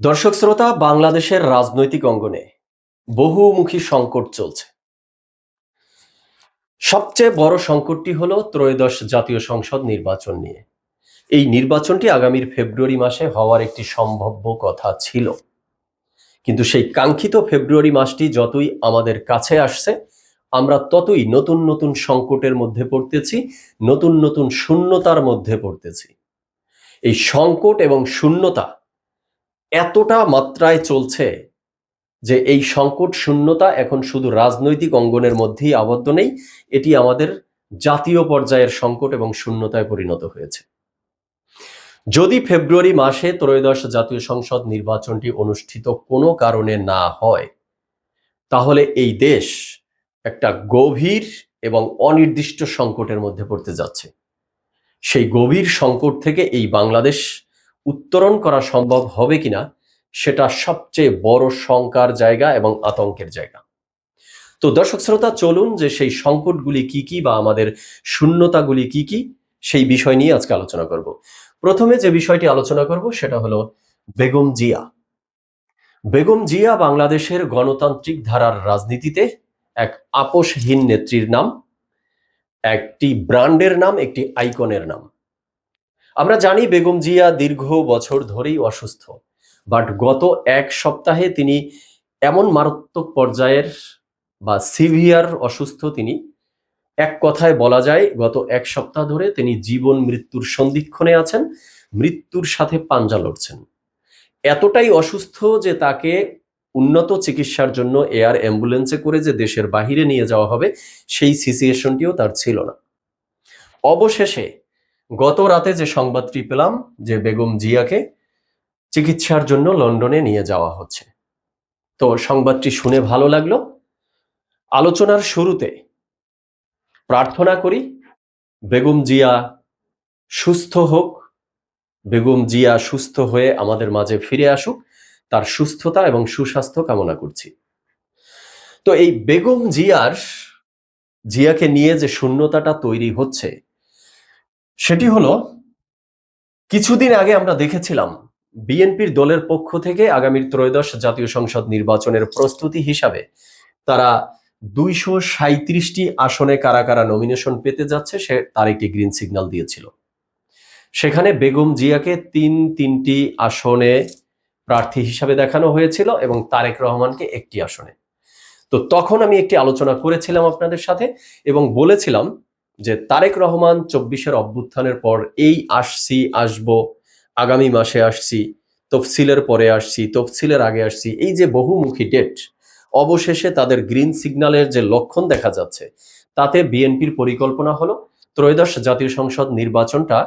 দর্শক শ্রোতা, বাংলাদেশের রাজনৈতিক অঙ্গনে বহুমুখী সংকট চলছে। সবচেয়ে বড় সংকটটি হলো ত্রয়োদশ জাতীয় সংসদ নির্বাচন নিয়ে। এই নির্বাচনটি আগামীর ফেব্রুয়ারি মাসে হওয়ার একটি সম্ভাব্য কথা ছিল। কিন্তু সেই কাঙ্ক্ষিত ফেব্রুয়ারি মাসটি যতই আমাদের কাছে আসছে, আমরা ততই নতুন নতুন সংকটের মধ্যে পড়তেছি, নতুন নতুন শূন্যতার মধ্যে পড়তেছি। এই সংকট এবং শূন্যতা এতটা মাত্রায় চলছে যে এই সংকট শূন্যতা এখন শুধু রাজনৈতিক অঙ্গনের মধ্যেই আবদ্ধ নেই, এটি আমাদের জাতীয় পর্যায়ের সংকট এবং শূন্যতায় পরিণত হয়েছে। যদি ফেব্রুয়ারি মাসে ত্রয়োদশ জাতীয় সংসদ নির্বাচনটি অনুষ্ঠিত কোনো কারণে না হয়, তাহলে এই দেশ একটা গভীর এবং অনির্দিষ্ট সংকটের মধ্যে পড়তে যাচ্ছে। সেই গভীর সংকট থেকে এই বাংলাদেশ উত্তরণ করা সম্ভব হবে কিনা সেটা সবচেয়ে বড় শঙ্কার জায়গা এবং আতঙ্কের জায়গা। তো দর্শক শ্রোতা, চলুন যে সেই সংকটগুলি কি কি বা আমাদের শূন্যতাগুলি কি কি সেই বিষয় নিয়ে আজকে আলোচনা করব। প্রথমে যে বিষয়টি আলোচনা করব সেটা হলো বেগম জিয়া। বেগম জিয়া বাংলাদেশের গণতান্ত্রিক ধারার রাজনীতিতে এক আপোষহীন নেত্রীর নাম, একটি ব্র্যান্ডের নাম, একটি আইকনের নাম। আমরা জানি বেগম জিয়া দীর্ঘ বছর ধরেই অসুস্থ বাট গত এক সপ্তাহে তিনি এমন মারাত্মক পর্যায়ের বা সিভিয়ার অসুস্থ তিনি। এক কথায় বলা যায়, গত এক সপ্তাহ ধরে তিনি জীবন মৃত্যুর সন্ধিক্ষণে আছেন, মৃত্যুর সাথে পাঞ্জা লড়ছেন। এতটাই অসুস্থ যে তাকে উন্নত চিকিৎসার জন্য এয়ার অ্যাম্বুলেন্সে করে যে দেশের বাহিরে নিয়ে যাওয়া হবে, সেই সিচুয়েশনটিও তার ছিল না। অবশেষে গত রাতে যে সংবাদটি পেলাম যে বেগম জিয়াকে চিকিৎসার জন্য লন্ডনে নিয়ে যাওয়া হচ্ছে। তো সংবাদটি শুনে ভালো লাগল। আলোচনার শুরুতে প্রার্থনা করি, বেগম জিয়া সুস্থ হোক। বেগম জিয়া সুস্থ হয়ে আমাদের মাঝে ফিরে আসুক। তার সুস্থতা এবং সুস্বাস্থ্য কামনা করছি। তো এই বেগম জিয়ার, জিয়াকে নিয়ে যে শূন্যতাটা তৈরি হচ্ছে সেটি হলো, কিছুদিন আগে আমরা দেখেছিলাম বিএনপির দলের পক্ষ থেকে আগামীর ত্রয়োদশ জাতীয় সংসদ নির্বাচনের প্রস্তুতি হিসাবে তারা দুইশো সাঁত্রিশটি আসনে কারা কারা নমিনেশন পেতে যাচ্ছে সে তার একটি গ্রিন সিগন্যাল দিয়েছিল। সেখানে বেগম জিয়াকে তিন তিনটি আসনে প্রার্থী হিসাবে দেখানো হয়েছিল এবং তারেক রহমানকে একটি আসনে। তো তখন আমি একটি আলোচনা করেছিলাম আপনাদের সাথে এবং বলেছিলাম যে তারেক রহমান চব্বিশের অভ্যুত্থানের পর এই আসছি, আসব, আগামী মাসে আসছি, তফসিলের পরে আসছি, তফসিলের আগে আসছি, এই যে বহুমুখী ডেট অবশেষে তাদের গ্রিন সিগন্যালের যে লক্ষণ দেখা যাচ্ছে, তাতে বিএনপির পরিকল্পনা হলো ত্রয়োদশ জাতীয় সংসদ নির্বাচনটা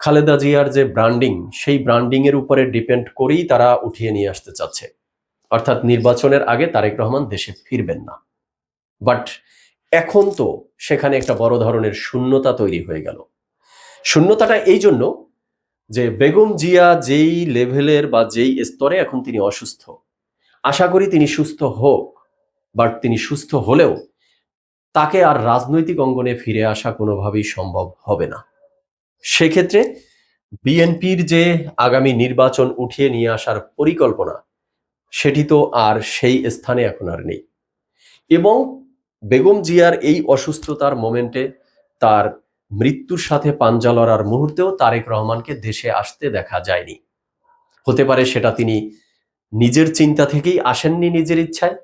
খালেদা জিয়ার যে ব্র্যান্ডিং সেই ব্র্যান্ডিং এর উপরে ডিপেন্ড করেই তারা উঠিয়ে নিয়ে আসতে চাচ্ছে। অর্থাৎ নির্বাচনের আগে তারেক রহমান দেশে ফিরবেন না। বাট এখন তো সেখানে একটা বড় ধরনের শূন্যতা তৈরি হয়ে গেল। শূন্যতাটা এই জন্য যে বেগম জিয়া যেই লেভেলের বা যেই স্তরে এখন তিনি অসুস্থ, আশা করি তিনি সুস্থ হোক, বাট তিনি সুস্থ হলেও তাকে আর রাজনৈতিক অঙ্গনে ফিরে আসা কোনোভাবেই সম্ভব হবে না। সেক্ষেত্রে বিএনপির যে আগামী নির্বাচন উঠিয়ে নিয়ে আসার পরিকল্পনা, সেটি তো আর সেই স্থানে এখন আর নেই। এবং বেগম জিয়ার এই অসুস্থতার মোমেন্টে তার মৃত্যুর সাথে পাঞ্জা লড়ার মুহূর্তেও তারেক রহমানকে দেশে আসতে দেখা যায়নি। হতে পারে সেটা তিনি নিজের চিন্তা থেকেই আসেননি নিজের ইচ্ছায়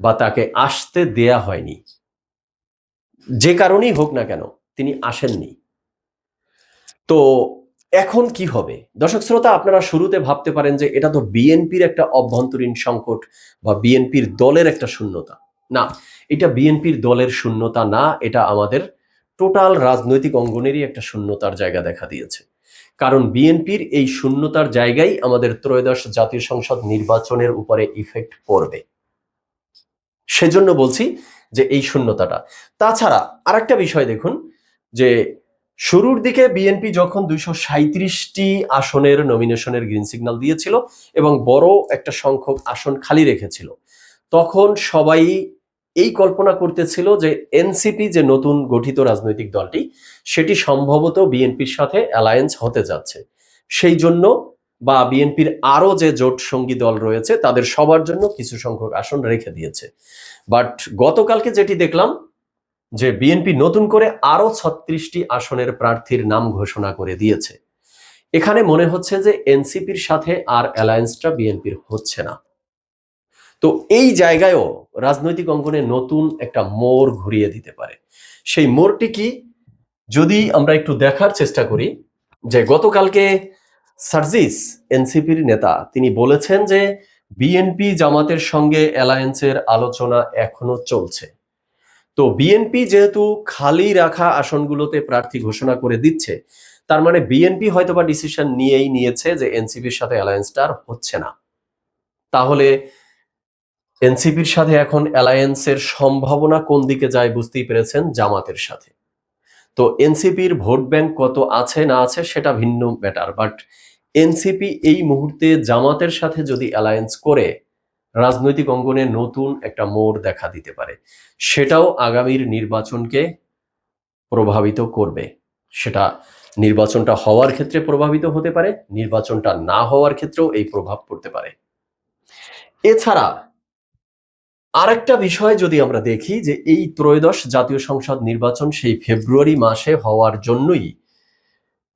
বা তাকে আসতে দেয়া হয়নি। যে কারণেই হোক না কেন, তিনি আসেননি। তো এখন কি হবে? দর্শক শ্রোতা, আপনারা শুরুতে ভাবতে পারেন যে এটা তো বিএনপির একটা অভ্যন্তরীণ সংকট বা বিএনপির দলের একটা শূন্যতা। না, এটা বিএনপির দলের শূন্যতা না, এটা আমাদের টোটাল রাজনৈতিক অঙ্গনেরই একটা শূন্যতার জায়গা দেখা দিয়েছে। কারণ বিএনপির এই শূন্যতার জায়গায় আমাদের ত্রয়োদশ জাতীয় সংসদ নির্বাচনের উপরে ইফেক্ট পড়বে। সেজন্য বলছি যে এই শূন্যতাটা। তাছাড়া আরেকটা বিষয় দেখুন, যে শুরুর দিকে বিএনপি যখন দুইশো সাঁত্রিশটি আসনের নমিনেশনের গ্রিন সিগন্যাল দিয়েছিল এবং বড় একটা সংখ্যক আসন খালি রেখেছিল, তখন সবাই এই কল্পনা করতেছিল যে এনসিপি যে নতুন গঠিত রাজনৈতিক দলটি, সেটি সম্ভবত বিএনপির সাথে অ্যালায়েন্স হতে যাচ্ছে। সেই জন্য বা বিএনপির আরও যে জোট সঙ্গী দল রয়েছে, তাদের সবার জন্য কিছু সংখ্যক আসন রেখে দিয়েছে। বাট গতকালকে যেটি দেখলাম, যে বিএনপি নতুন করে আরও ছত্রিশটি আসনের প্রার্থীর নাম ঘোষণা করে দিয়েছে। এখানে মনে হচ্ছে যে এনসিপির সাথে আর অ্যালায়েন্সটা বিএনপির হচ্ছে না। তো এই জায়গায়ও রাজনৈতিক অঙ্গনে নতুন একটা মোড় ঘুরিয়ে দিতে পারে। সেই মোড়টি কি? যদি আমরা একটু দেখার চেষ্টা করি, যে গতকালকে সার্জিস, এনসিপির নেতা, তিনি বলেছেন যে বিএনপি জামাতের সঙ্গে অ্যালায়েন্সের আলোচনা এখনও চলছে। তো বিএনপি যেহেতু খালি রাখা আসনগুলোতে প্রার্থী ঘোষণা করে দিচ্ছে, তার মানে বিএনপি হয়তোবা ডিসিশন নিয়েই নিয়েছে যে এনসিপির সাথে অ্যালায়েন্সটা আর হচ্ছে না। তাহলে এনসিপির সাথে এখন অ্যালায়েন্সের সম্ভাবনা কোন দিকে যায় বুঝতেই পেরেছেন জামাতের সাথে। তো এনসিপির ভোট ব্যাংক কত আছে না আছে সেটা ভিন্ন ব্যাটার বাট এনসিপি এই মুহূর্তে জামাতের সাথে যদি অ্যালায়েন্স করে, রাজনৈতিক অঙ্গনে নতুন একটা মোড় দেখা দিতে পারে। সেটাও আগামীর নির্বাচনকে প্রভাবিত করবে। সেটা নির্বাচনটা হওয়ার ক্ষেত্রে প্রভাবিত হতে পারে, নির্বাচনটা না হওয়ার ক্ষেত্রেও এই প্রভাব পড়তে পারে। এছাড়া আরেকটা বিষয় যদি আমরা দেখি যে এই ত্রয়োদশ জাতীয় সংসদ নির্বাচন সেই ফেব্রুয়ারি মাসে হওয়ার জন্যই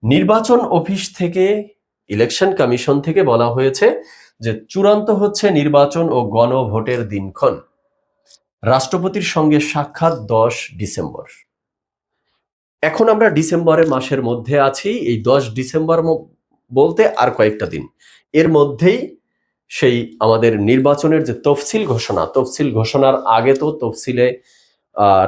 নির্বাচন অফিস থেকে, ইলেকশন কমিশন থেকে বলা হয়েছে যে চূড়ান্ত হচ্ছে নির্বাচন ও গণভোটের দিনক্ষণ। রাষ্ট্রপতির সঙ্গে সাক্ষাৎ দশ ডিসেম্বর। এখন আমরা ডিসেম্বরের মাসের মধ্যে আছি। এই দশ ডিসেম্বর বলতে আর কয়েকটা দিন। এর মধ্যেই সেই আমাদের নির্বাচনের যে তফসিল ঘোষণা, তফসিল ঘোষণার আগে তো তফসিলে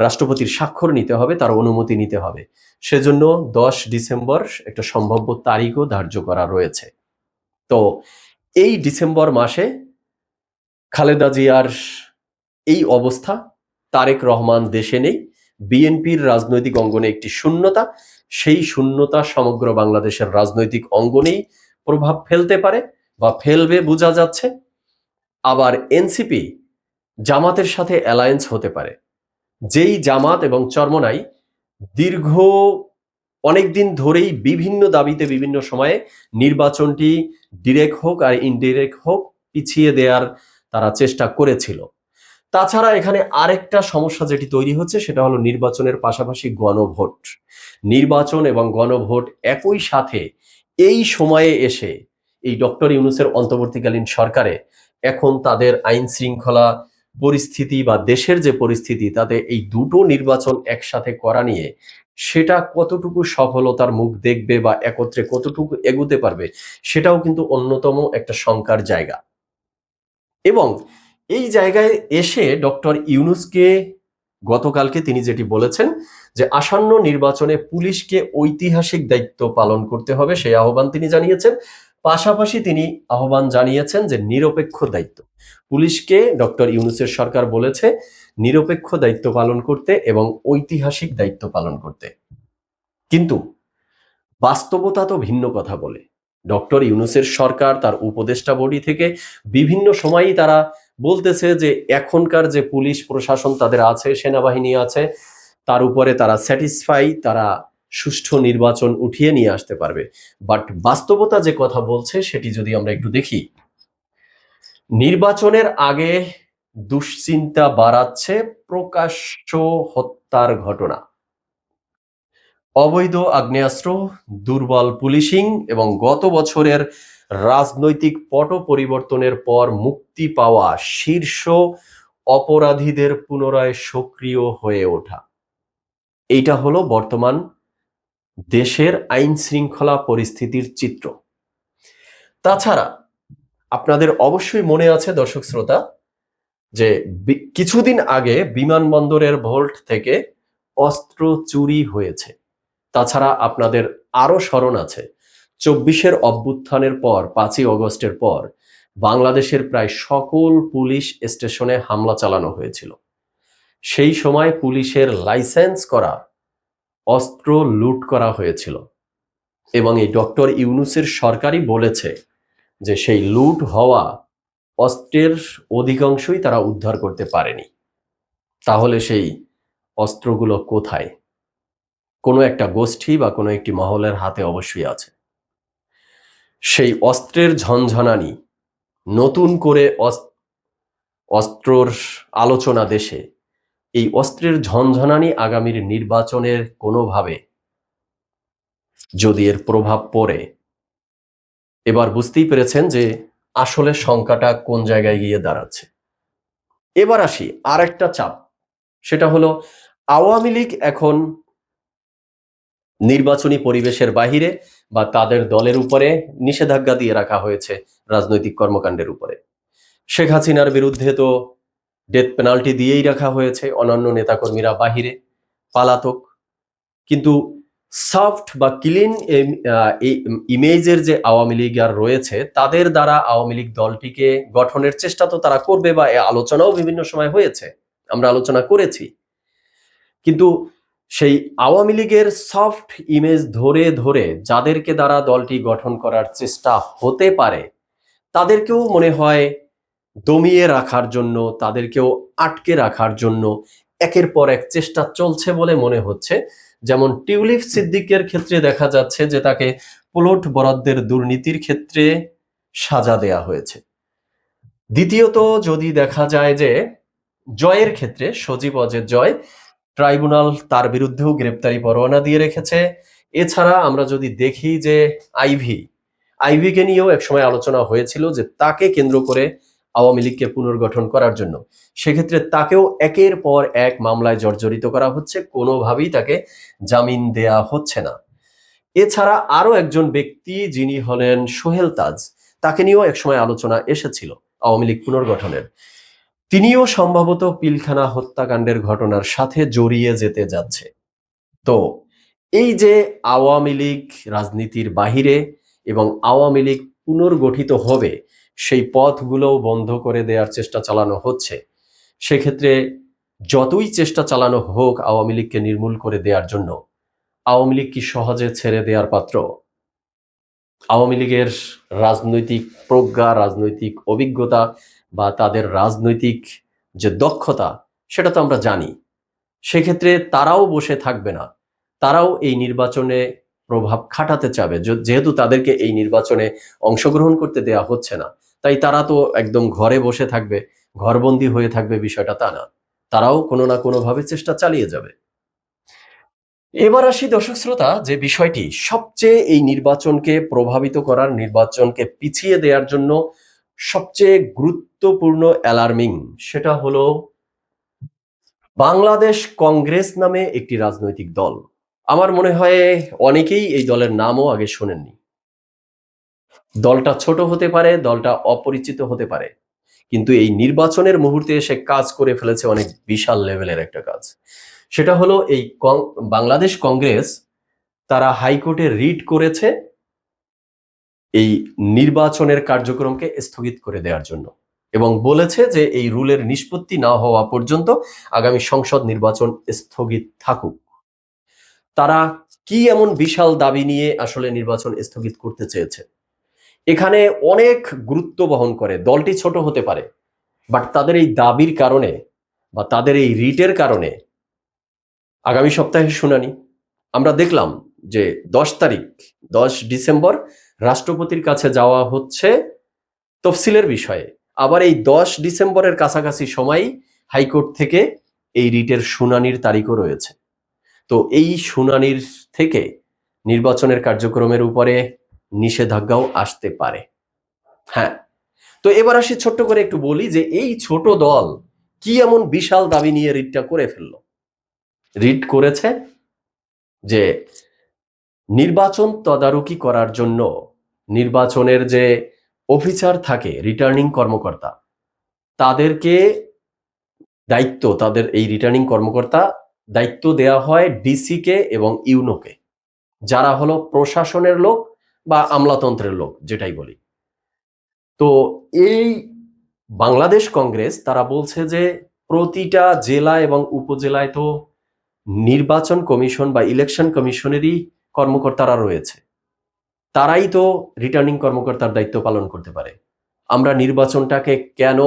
রাষ্ট্রপতির স্বাক্ষর নিতে হবে, তার অনুমতি নিতে হবে। সেজন্য দশ ডিসেম্বর একটা সম্ভাব্য তারিখও ধার্য করা রয়েছে। তো এই ডিসেম্বর মাসে খালেদা জিয়ার এই অবস্থা, তারেক রহমান দেশে নেই, বিএনপির রাজনৈতিক অঙ্গনে একটি শূন্যতা, সেই শূন্যতা সমগ্র বাংলাদেশের রাজনৈতিক অঙ্গনেই প্রভাব ফেলতে পারে। বা ফেলবে বোঝা যাচ্ছে। আবার এনসিপি জামাতের সাথে অ্যালায়েন্স হতে পারে। যেই জামাত এবং চরমনাই দীর্ঘ অনেকদিন ধরেই বিভিন্ন দাবিতে বিভিন্ন সময়ে নির্বাচনটি ডিরেক্ট হোক আর ইনডিরেক্ট হোক পিছিয়ে দেওয়ার তারা চেষ্টা করেছিল। তাছাড়া এখানে আরেকটা সমস্যা যেটি তৈরি হচ্ছে সেটা হলো নির্বাচনের পাশাপাশি গণভোট। নির্বাচন এবং গণভোট একই সাথে এই সময়ে এসে এই ডক্টর ইউনুসের অন্তর্বর্তীকালীন সরকারে এখন তাদের আইন শৃঙ্খলা পরিস্থিতি বা দেশের যে পরিস্থিতি, তাতে এই দুটো নির্বাচন একসাথে করা নিয়ে সেটা কতটুকু সফলতার মুখ দেখবে বা একত্রে কতটুকু এগুতে পারবে, সেটাও কিন্তু অন্যতম একটা শঙ্কার জায়গা। এবং এই জায়গায় এসে ডক্টর ইউনুসকে গতকালকে তিনি যেটি বলেছেন যে, আসন্ন নির্বাচনে পুলিশকে ঐতিহাসিক দায়িত্ব পালন করতে হবে, সেই আহ্বান তিনি জানিয়েছেন। পাশাপাশি তিনি আহ্বান জানিয়েছেন যে নিরপেক্ষ দায়িত্ব। পুলিশকে ডক্টর ইউনুসের সরকার বলেছে, নিরপেক্ষ দায়িত্ব পালন করতে এবং ঐতিহাসিক দায়িত্ব পালন করতে। কিন্তু বাস্তবতা তো ভিন্ন কথা বলে। ডক্টর ইউনুসের সরকার, তার উপদেষ্টা বডি থেকে বিভিন্ন সময়ই তারা বলতেছে যে এখনকার যে পুলিশ প্রশাসন তাদের আছে, সেনাবাহিনী আছে, তার উপরে তারা স্যাটিসফাই তারা সুষ্ঠু নির্বাচন উঠিয়ে নিয়ে আসতে পারবে। বাট বাস্তবতা যে কথা বলছে, সেটি যদি আমরা একটু দেখি। নির্বাচনের আগে দুশ্চিন্তা বাড়াচ্ছে প্রকাশ্য হত্যার ঘটনা। অবৈধ আগ্নেয়াস্ত্র, দুর্বল পুলিশিং এবং গত বছরের রাজনৈতিক পট পরিবর্তনের পর মুক্তি পাওয়া শীর্ষ অপরাধীদের পুনরায় সক্রিয় হয়ে ওঠা। এইটা হলো বর্তমান দেশের আইন শৃঙ্খলা পরিস্থিতির চিত্র। তাছাড়া আপনাদের অবশ্যই মনে আছে দর্শক শ্রোতা, যে কিছুদিন আগে বিমানবন্দরের ভোল্ট থেকে অস্ত্র চুরি হয়েছে। তাছাড়া আপনাদের আরও স্মরণ আছে, চব্বিশের অভ্যুত্থানের পর, পাঁচই অগস্টের পর, বাংলাদেশের প্রায় সকল পুলিশ স্টেশনে হামলা চালানো হয়েছিল। সেই সময় পুলিশের লাইসেন্স করা অস্ত্র লুট করা হয়েছিল। এবং এই ডক্টর ইউনুসের সরকারই বলেছে যে সেই লুট হওয়া অস্ত্রের অধিকাংশই তারা উদ্ধার করতে পারেনি। তাহলে সেই অস্ত্রগুলো কোথায়? কোনো একটা গোষ্ঠী বা কোনো একটি মহলের হাতে অবশ্যই আছে। সেই অস্ত্রের ঝনঝনানি নতুন করে অস- অস্ত্রর আলোচনা দেশে এই অস্ত্রের ঝনঝনানি আগামীর নির্বাচনের কোনোভাবে যদি এর প্রভাব পড়ে। এবার বুঝতেই পেরেছেন যে আসলে সংখ্যাটা কোন জায়গায় গিয়ে দাঁড়াচ্ছে। এবার আসি আর একটা চাপ, সেটা হলো আওয়ামী লীগ এখন নির্বাচনী পরিবেশের বাহিরে বা তাদের দলের উপরে নিষেধাজ্ঞা দিয়ে রাখা হয়েছে রাজনৈতিক কর্মকাণ্ডের উপরে। শেখ হাসিনার বিরুদ্ধে তো ডেথ পেনাল্টি দিয়েই রাখা হয়েছে অন্যান্য নেতাকর্মীরা বাহিরে, পালাতক। কিন্তু সফট বা ক্লিন ইমেজের যে আওয়ামী লীগ আর রয়েছে, তাদের দ্বারা আওয়ামী লীগ দলটিকে গঠনের চেষ্টা তো তারা করবে বা আলোচনাও বিভিন্ন সময় হয়েছে, আমরা আলোচনা করেছি। কিন্তু সেই আওয়ামী লীগের সফট ইমেজ ধরে ধরে যাদেরকে দ্বারা দলটি গঠন করার চেষ্টা হতে পারে, তাদেরকেও মনে হয় দমিয়ে রাখার জন্য, তাদেরকেও আটকে রাখার জন্য একের পর এক চেষ্টা চলছে বলে মনে হচ্ছে। যেমন টিউলিপ সিদ্দিকের ক্ষেত্রে দেখা যাচ্ছে যে তাকে প্লট বরাদ্দের দুর্নীতির ক্ষেত্রে সাজা দেয়া হয়েছে। দ্বিতীয়ত যদি দেখা যায় যে জয়ের ক্ষেত্রে সজীব অজের জয়, ট্রাইব্যুনাল তার বিরুদ্ধেও গ্রেপ্তারি পরোয়ানা দিয়ে রেখেছে। এছাড়া আমরা যদি দেখি যে আইভি, আইভিকে নিয়েও একসময় আলোচনা হয়েছিল যে তাকে কেন্দ্র করে আওয়ামী লীগকে পুনর্গঠন করার জন্য। সেক্ষেত্রে তাকেও একের পর এক মামলায় জর্জরিত করা হচ্ছে, কোনোভাবেই তাকে জামিন দেয়া হচ্ছে না। এছাড়া আরও একজন ব্যক্তি যিনি হলেন সোহেল তাজ, তাকে নিয়েও একসময় আলোচনা এসেছিল আওয়ামী লীগ পুনর্গঠনের। তিনিও সম্ভবত পিলখানা হত্যাকাণ্ডের ঘটনার সাথে জড়িয়ে যেতে যাচ্ছে। তো এই যে আওয়ামী লীগ রাজনীতির বাহিরে এবং আওয়ামী লীগ পুনর্গঠিত হবে সেই পথগুলোও বন্ধ করে দেওয়ার চেষ্টা চালানো হচ্ছে। সেক্ষেত্রে যতই চেষ্টা চালানো হোক, আওয়ামী লীগকে নির্মূল করে দেওয়ার জন্য, আওয়ামী লীগ কি সহজে ছেড়ে দেওয়ার পাত্র? আওয়ামী লীগের রাজনৈতিক প্রজ্ঞা, রাজনৈতিক অভিজ্ঞতা বা তাদের রাজনৈতিক যে দক্ষতা, সেটা তো আমরা জানি। সেক্ষেত্রে তারাও বসে থাকবে না। তারাও এই নির্বাচনে প্রভাব খাটাতে চাবে। যেহেতু তাদেরকে এই নির্বাচনে অংশগ্রহণ করতে দেয়া হচ্ছে না। তাই তারা তো একদম ঘরে বসে থাকবে, ঘরবন্দি হয়ে থাকবে বিষয়টা তা না। তারাও কোনো না কোনোভাবে চেষ্টা চালিয়ে যাবে। এবার আসি দর্শক শ্রোতা, যে বিষয়টি সবচেয়ে এই নির্বাচনকে প্রভাবিত করার, নির্বাচনকে পিছিয়ে দেওয়ার জন্য সবচেয়ে গুরুত্বপূর্ণ অ্যালার্মিং সেটা হলো বাংলাদেশ কংগ্রেস নামে একটি রাজনৈতিক দল। আমার মনে হয় অনেকেই এই দলের নামও আগে শোনেননি। দলটা ছোট হতে পারে, দলটা অপরিচিত হতে পারে। কিন্তু এই নির্বাচনের মুহূর্তে এসে কাজ করে ফেলেছে অনেক বিশাল লেভেলের একটা কাজ। সেটা হলো এই বাংলাদেশ কংগ্রেস তারা হাইকোর্টে রিট করেছে এই নির্বাচনের কার্যক্রমকে স্থগিত করে দেওয়ার জন্য এবং বলেছে যে এই রুলের নিষ্পত্তি না হওয়া পর্যন্ত আগামী সংসদ নির্বাচন স্থগিত থাকুক। তারা কি এমন বিশাল দাবি নিয়ে আসলে নির্বাচন স্থগিত করতে চেয়েছে? এখানে অনেক গুরুত্ব বহন করে, দলটি ছোট হতে পারে বাট তাদের এই দাবির কারণে বা তাদের এই রিটের কারণে আগামী সপ্তাহে শুনানি। আমরা দেখলাম যে দশ তারিখ, দশ ডিসেম্বর রাষ্ট্রপতির কাছে যাওয়া হচ্ছে তফসিলের বিষয়ে। আবার এই দশ ডিসেম্বরের কাছাকাছি সময় হাইকোর্ট থেকে এই রিটের শুনানির তারিখও রয়েছে। তো এই শুনানির থেকে নির্বাচনের কার্যক্রমের উপরে নিষেধাজ্ঞাও আসতে পারে। হ্যাঁ তো এবার আসি ছোট্ট করে একটু বলি যে এই ছোট দল কি এমন বিশাল দাবি নিয়ে রিটটা করে ফেলল? রিট করেছে যে নির্বাচন তদারকি করার জন্য নির্বাচনের যে অফিসার থাকে, রিটার্নিং কর্মকর্তা, তাদেরকে দায়িত্ব, তাদের এই রিটার্নিং কর্মকর্তা দায়িত্ব দেওয়া হয় ডিসিকে এবং ইউনোকে। যারা হলো প্রশাসনের লোক বা আমলাতন্ত্রের লোক, যেটাই বলি। তো এই বাংলাদেশ কংগ্রেস, তারা বলছে যে প্রতিটা জেলা এবং উপজেলায় তো নির্বাচন কমিশন বা ইলেকশন কমিশনেরই কর্মকর্তারা রয়েছে। তারাই তো রিটার্নিং কর্মকর্তার দায়িত্ব পালন করতে পারে। আমরা নির্বাচনটাকে কেন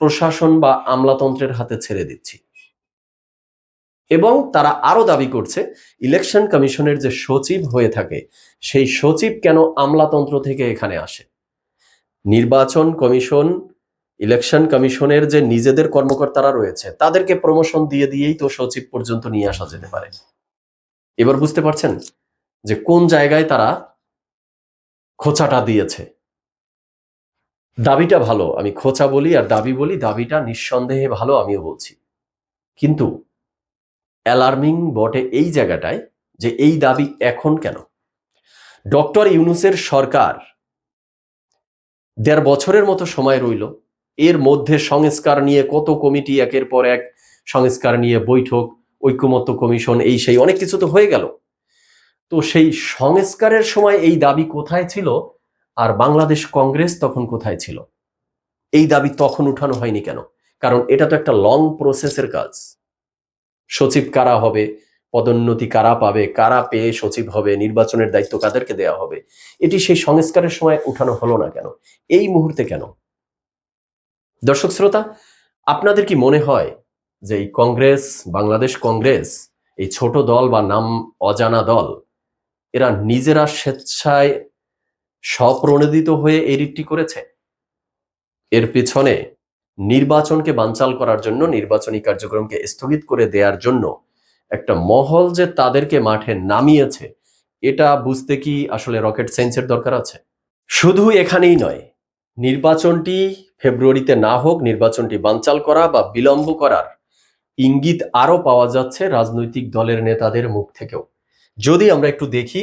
প্রশাসন বা আমলাতন্ত্রের হাতে ছেড়ে দিচ্ছি? এবং তারা আরও দাবি করছে, ইলেকশন কমিশনের যে সচিব হয়ে থাকে, সেই সচিব কেন আমলাতন্ত্র থেকে এখানে আসে? নির্বাচন কমিশন, ইলেকশন কমিশনের যে নিজেদের কর্মকর্তারা রয়েছে, তাদেরকে প্রমোশন দিয়ে দিয়েই তো সচিব পর্যন্ত নিয়ে আসা যেতে পারে। এবার বুঝতে পারছেন যে কোন জায়গায় তারা খোঁচাটা দিয়েছে? দাবিটা ভালো, আমি খোঁচা বলি আর দাবি বলি, দাবিটা নিঃসন্দেহে ভালো, আমিও বলছি। কিন্তু অ্যালার্মিং বটে এই জায়গাটায় যে এই দাবি এখন কেন? ডক্টর ইউনুসের সরকার দেড় বছরের মতো সময় রইল। এর মধ্যে সংস্কার নিয়ে কত কমিটি একের পর এক সংস্কার নিয়ে বৈঠক, ঐক্যমত্য কমিশন, এই সেই অনেক কিছু তো হয়ে গেল। তো সেই সংস্কারের সময় এই দাবি কোথায় ছিল? আর বাংলাদেশ কংগ্রেস তখন কোথায় ছিল? এই দাবি তখন উঠানো হয়নি কেন? কারণ এটা তো একটা লং প্রসেসের কাজ। সচিব কারা হবে? পদোন্নতি কারা পাবে? কারা পেয়ে সচিব হবে? নির্বাচনের দায়িত্ব কাদেরকে দেওয়া হবে? এটি সেই সংস্কারের সময় উঠানো হলো না কেন? এই মুহূর্তে কেন? দর্শক শ্রোতা, আপনাদের কি মনে হয় যে এই কংগ্রেস, বাংলাদেশ কংগ্রেস, এই ছোট দল বা নাম অজানা দল, এরা নিজেরা স্বেচ্ছায় স্বপ্রণোদিত হয়ে এই করেছে? এর পেছনে নির্বাচনকে বানচাল করার জন্য নির্বাচনী কার্যক্রমকে স্থগিত করে দেওয়ার জন্য একটা মহল যে তাদেরকে মাঠে নামিয়েছে, এটা বুঝতে কি আসলে রকেট সায়েন্সের দরকার আছে? শুধু এখানেই নয়, নির্বাচনটি ফেব্রুয়ারিতে না হোক, নির্বাচনটি বানচাল করা বা বিলম্ব করার ইঙ্গিত আরও পাওয়া যাচ্ছে রাজনৈতিক দলের নেতাদের মুখ থেকেও। যদি আমরা একটু দেখি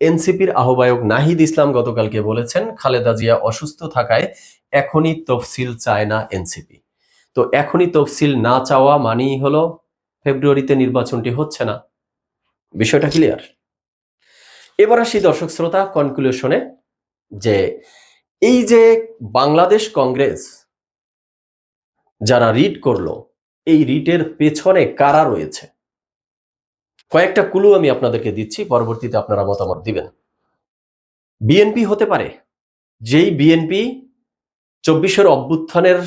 এনসিপির আহ্বায়ক নাহিদ ইসলাম গতকালকে বলেছেন, খালেদা জিয়া অসুস্থ থাকায় এখনই তফসিল চায় না এনসিপি। তো এখনই তফসিল না চাওয়া মানেই হলো ফেব্রুয়ারিতে নির্বাচনটি হচ্ছে না। বিষয়টা ক্লিয়ার? এবার আসি দর্শক শ্রোতা কনক্লুশনে যে এই যে বাংলাদেশ কংগ্রেস যারা রিট করল, এই রিটের পেছনে কারা রয়েছে? কয়েকটা কুলু আমি আপনাদেরকে দিচ্ছি, পরবর্তীতে আপনারা মতামত দিবেন। বিএনপি হতে পারে। যেই বিএনপি চব্বিশের অভ্যুত্থানের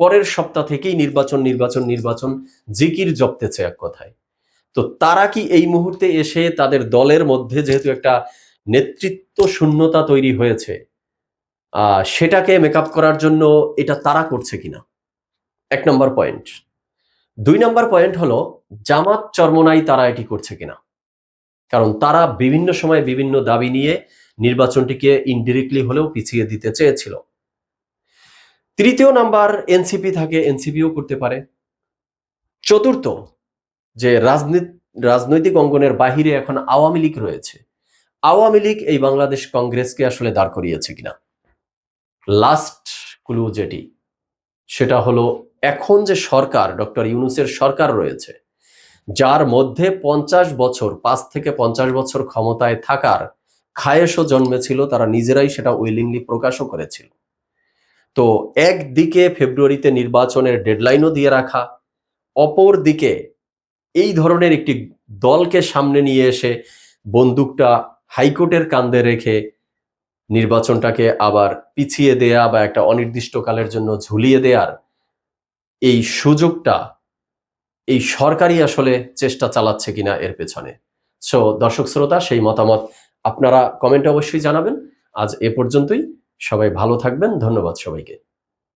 পরের সপ্তাহ থেকেই নির্বাচন নির্বাচন নির্বাচন জিকির জপতেছে এক কথায়। তো তারা কি এই মুহূর্তে এসে তাদের দলের মধ্যে যেহেতু একটা নেতৃত্ব শূন্যতা তৈরি হয়েছে সেটাকে মেকআপ করার জন্য এটা তারা করছে কিনা? এক নম্বর পয়েন্ট দুই নম্বর পয়েন্ট হলো, জামাত চরমনাই তারা এটি করছে কিনা। কারণ তারা বিভিন্ন সময় বিভিন্ন দাবি নিয়ে নির্বাচনটিকে ইনডিরেক্টলি হলেও পিছিয়ে দিতে চেয়েছিল। তৃতীয় নাম্বার এনসিপি থাকে, এনসিপিও করতে পারে। চতুর্থ, যে রাজনীতি, রাজনৈতিক অঙ্গনের বাহিরে এখন আওয়ামী লীগ রয়েছে। আওয়ামী লীগ এই বাংলাদেশ কংগ্রেসকে আসলে দাঁড় করিয়েছে কিনা। লাস্ট ক্লু যেটি, সেটা হলো এখন যে সরকার, ডক্টর ইউনুসের সরকার রয়েছে, যার মধ্যে পঞ্চাশ বছর, পাঁচ থেকে পঞ্চাশ বছর ক্ষমতায় থাকার খায়েশও জন্মেছিল, তারা নিজেরাই সেটা উইলিংলি প্রকাশও করেছিল। তো একদিকে ফেব্রুয়ারিতে নির্বাচনের ডেডলাইনও দিয়ে রাখা অপর দিকে এই ধরনের একটি দলকে সামনে নিয়ে এসে বন্দুকটা হাইকোর্টের কান্দে রেখে নির্বাচনটাকে আবার পিছিয়ে দেয়া বা একটা অনির্দিষ্টকালের জন্য ঝুলিয়ে দেয়ার এই সুযোগটা এই সরকারই আসলে চেষ্টা চালাচ্ছে কিনা এর পেছনে। সো দর্শক শ্রোতা, সেই মতামত আপনারা কমেন্টে অবশ্যই জানাবেন। আজ এ পর্যন্তই। সবাই ভালো থাকবেন। ধন্যবাদ সবাইকে।